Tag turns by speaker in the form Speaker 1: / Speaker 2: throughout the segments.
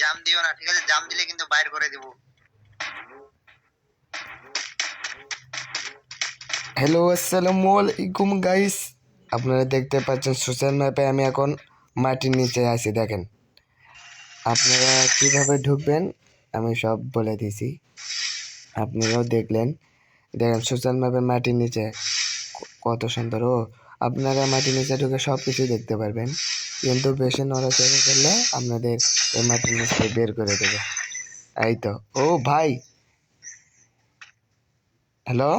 Speaker 1: জাম দিও না, ঠিক আছে? জাম দিলে কিন্তু বাইর করে দিব।
Speaker 2: হ্যালো আসসালামু আলাইকুম গাইস আপনারা দেখতে পাচ্ছেন সোশ্যাল ম্যাপে আমি এখন মাটির নিচে আছি, দেখেন। আপনারা কীভাবে ঢুকবেন, আমি সব বলে দিয়েছি আপনারাও দেখলেন। দেখেন সোশ্যাল ম্যাপে মাটির নিচে কত সুন্দর। ও, আপনারা মাটির নিচে ঢুকে সব কিছু দেখতে পারবেন। কিন্তু বেশি নড়াচড়া করলে আপনাদের এই মাটির নিচে বের করে দেবে। এই তো। ও ভাই। হ্যালো?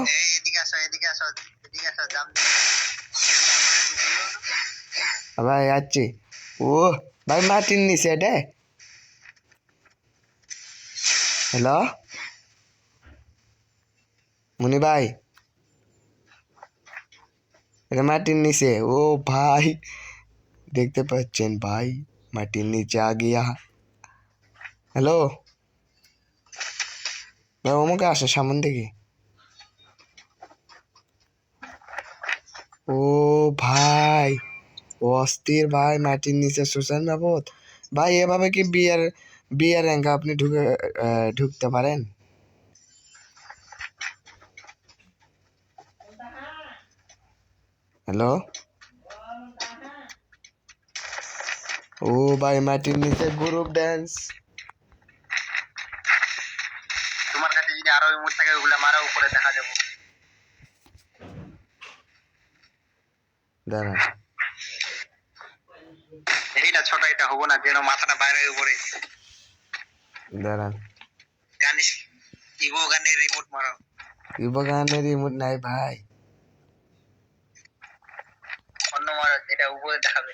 Speaker 2: ভাই আছি ও ভাই মাটির নিচে এটা? হ্যালো? মুনি ভাই। এটা মাটির নিচে। ও ভাই। দেখতে পাচ্ছেন ভাই, মাটির নিচে আ গিয়া। হ্যালো ভাই অমুকে আসে সামন থেকে ও ভাই অস্থির ভাই, মাটির নিচে সুসান বাবদ। ভাই, এভাবে কি বিয়ার বিয়ার র্যাঙ্কে আপনি ঢুকে ঢুকতে পারেন? হ্যালো ও ভাই মাটির নিচে গ্রুপ ড্যান্স
Speaker 1: তোমার কাছে যদি আরও ইমোট থাকে ওগুলা মারা উপরে দেখা যাব। এইটা ছোট এটা হব না যেন মাথাটা বাইরে পড়ে।
Speaker 2: দাঁড়ান
Speaker 1: গানিস ইভো গানের রিমোট মারো।
Speaker 2: ইউবগানের রিমোট নাই ভাই।
Speaker 1: অন্য মারো এটা উপরে দেখাবে।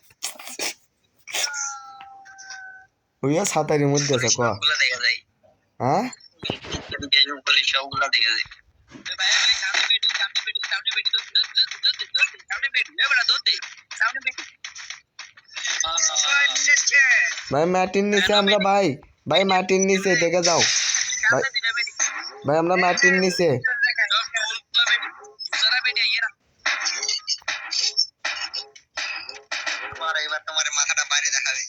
Speaker 2: ওইয়া সাঁতারের মধ্যে আছে ক?
Speaker 1: দেখা
Speaker 2: হ্যাঁ? ভাই মাটির নিচে আমরা ভাই ভাই মাটির নিচে দেখে যাও। ভাই ভাই আমরা মাটির নিচে।
Speaker 1: তোমার মাথাটা বাইরে দেখাবে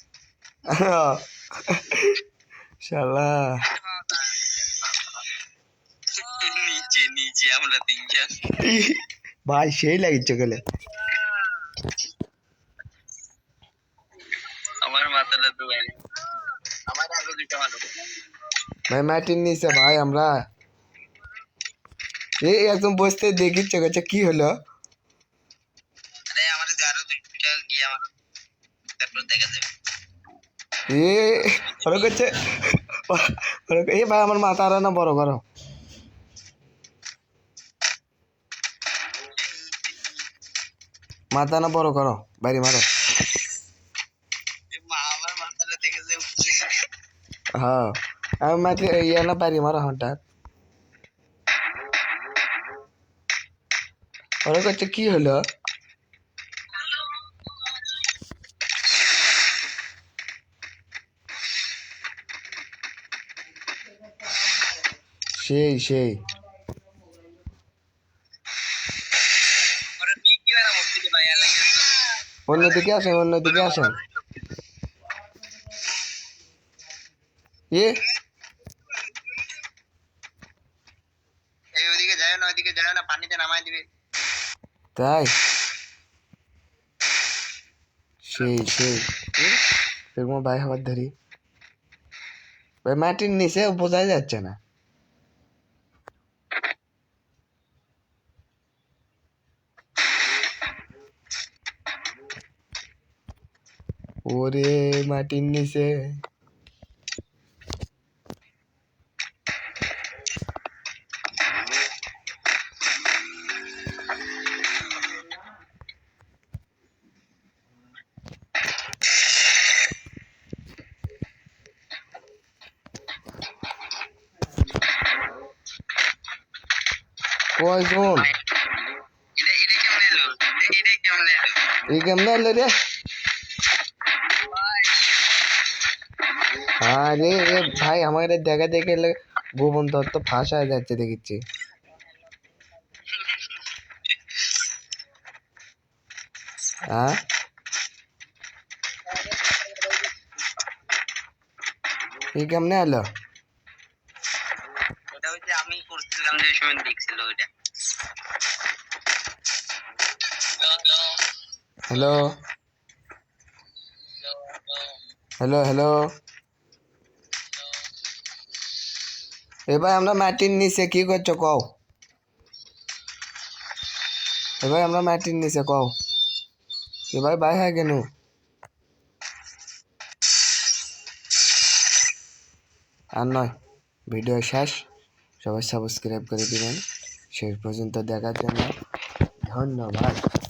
Speaker 2: শালা
Speaker 1: নিচে নিচে আমরা তিনজন
Speaker 2: ভাই সেই লাগিচ্ছে গেলে
Speaker 1: আমার মাথাটা তো আমার দুইটা ভালো
Speaker 2: ভাই মাটির নিচে ভাই আমরা এই একদম বসতে দেখিচ্ছে গেছে কি হলো
Speaker 1: আরে আমার যে আরও দুইটা গিয়ে আমার তারপর দেখা যাবে
Speaker 2: এ ওরা করছে ওরা এ ভাই আমার মাথা আর না বড় করো মাথা না বড় করো বাইরে মারো। হ্যাঁ আমি মাটি ইয়ে না বাইরে মারো হঠাৎ। ওরা করছে কি হলো? সেই সেই। অন্যদিকে আসেন অন্যদিকে আসেন। এ? তাই? সেই সেই। এরকম ভাই হওয়ার ধরি ভাই মাটির নিচে বোঝাই যাচ্ছে না। ওরে মাটির নিচে কয়জন এই কেমনে এলো রে আরে ভাই আমার এটা দেখা দেখে গোপন তত্ত্ব ফাঁস হয়ে যাচ্ছে দেখেছি হ্যাঁ এই কেমনে এলো?
Speaker 1: ওটা হচ্ছে আমি করছিলাম যে সময় দেখছিল ওইটা।
Speaker 2: হ্যালো। Hello hello? এবার আমরা মাটির নিচে কি করছ কও? এবার আমরা মাটির নিচে কও। এবার বাই হয় কেন? আর নয়, ভিডিও শেষ। সবাই সাবস্ক্রাইব করে দিবেন। শেষ পর্যন্ত দেখার জন্য ধন্যবাদ।